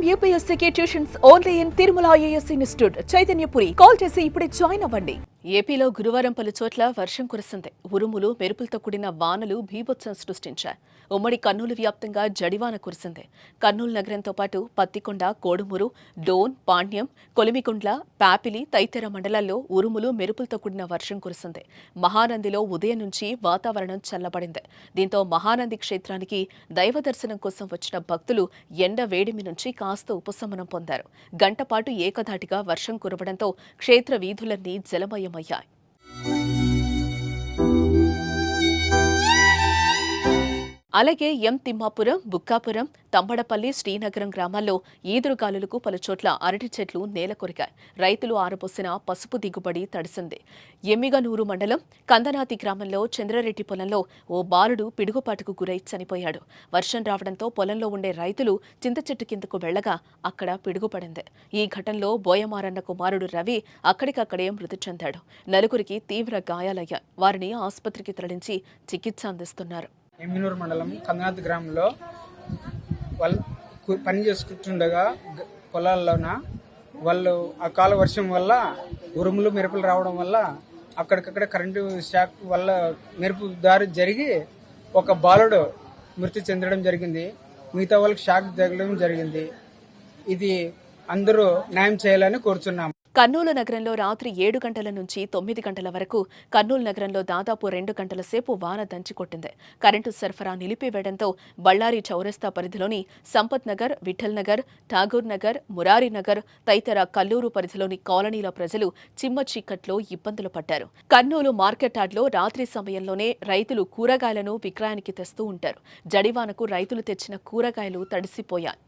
I'm యూపీఎస్సీకి tuitions only in Tirumala IAS institute Chaitanyapuri. Call చేసి ఇప్పుడే join అవ్వండి. ఏపీలో గురువారం పలు చోట్ల వర్షం కురిసింది ఉరుములు మెరుపులతో కూడిన వానలు భీభత్సం సృష్టించాయి. ఉమ్మడి కర్నూలు వ్యాప్తంగా జడివాన కురిసింది. కర్నూలు నగరంతో పాటు పత్తికొండ కోడుమూరు డోన్ పాండ్యం కొలిమికుండ్ల పాపిలి తదితర మండలాల్లో ఉరుములు మెరుపులతో కూడిన వర్షం కురిసింది. మహానందిలో ఉదయం నుంచి వాతావరణం చల్లబడింది. దీంతో మహానంది క్షేత్రానికి దైవ దర్శనం కోసం వచ్చిన భక్తులు ఎండ వేడిమి నుంచి కాస్త ఉపశమనం పొందారు. గంటపాటు ఏకధాటిగా వర్షం కురవడంతో క్షేత్ర వీధులన్నీ జలమయం Ємаяй. అలాగే ఎం తిమ్మాపురం బుక్కాపురం తంబడపల్లి శ్రీనగరం గ్రామాల్లో ఈదురుగాలులకు పలుచోట్ల అరటి చెట్లు నేల కొరికాయి. రైతులు ఆరబోసిన పసుపు దిగుబడి తడిసింది. ఎమ్మిగనూరు మండలం కందనాతి గ్రామంలో చంద్రరెడ్డి పొలంలో ఓ బాలుడు పిడుగుపాటుకు గురై చనిపోయాడు. వర్షం రావడంతో పొలంలో ఉండే రైతులు చింత చెట్టు కిందకు వెళ్ళగా అక్కడ పిడుగుపడింది. ఈ ఘటనలో బోయమారన్న కుమారుడు రవి అక్కడికక్కడే మృతి చెందాడు. నలుగురికి తీవ్ర గాయాలయ్యాయి. వారిని ఆసుపత్రికి తరలించి చికిత్స అందిస్తున్నారు. ఎమ్మినూరు మండలం కందనాథ్ గ్రామంలో వాళ్ళు పని చేసుకుంటుండగా పొలాల్లోన వాళ్ళు అకాల వర్షం వల్ల ఉరుములు మెరుపులు రావడం వల్ల అక్కడికక్కడ కరెంటు షాక్ వల్ల మెరుపు దారి జరిగి ఒక బాలుడు మృతి చెందడం జరిగింది. మిగతా వాళ్ళకి షాక్ తగలడం జరిగింది. ఇది అందరూ న్యాయం చేయాలని కోరుచున్నాము. కర్నూలు నగరంలో రాత్రి ఏడు గంటల నుంచి తొమ్మిది గంటల వరకు కర్నూలు నగరంలో దాదాపు రెండు గంటల సేపు వాన దంచికొట్టింది కరెంటు సరఫరా నిలిపివేయడంతో బళ్ళారి చౌరస్తా పరిధిలోని సంపత్ నగర్ విఠల్ నగర్ ఠాగూర్ నగర్ మురారి నగర్ తదితర కల్లూరు పరిధిలోని కాలనీల ప్రజలు చిమ్మ చీకట్లో ఇబ్బందులు పడ్డారు. కర్నూలు మార్కెట్ యార్డ్లో రాత్రి సమయంలోనే రైతులు కూరగాయలను విక్రయానికి తెస్తూ ఉంటారు. జడివానకు రైతులు తెచ్చిన కూరగాయలు తడిసిపోయాయి.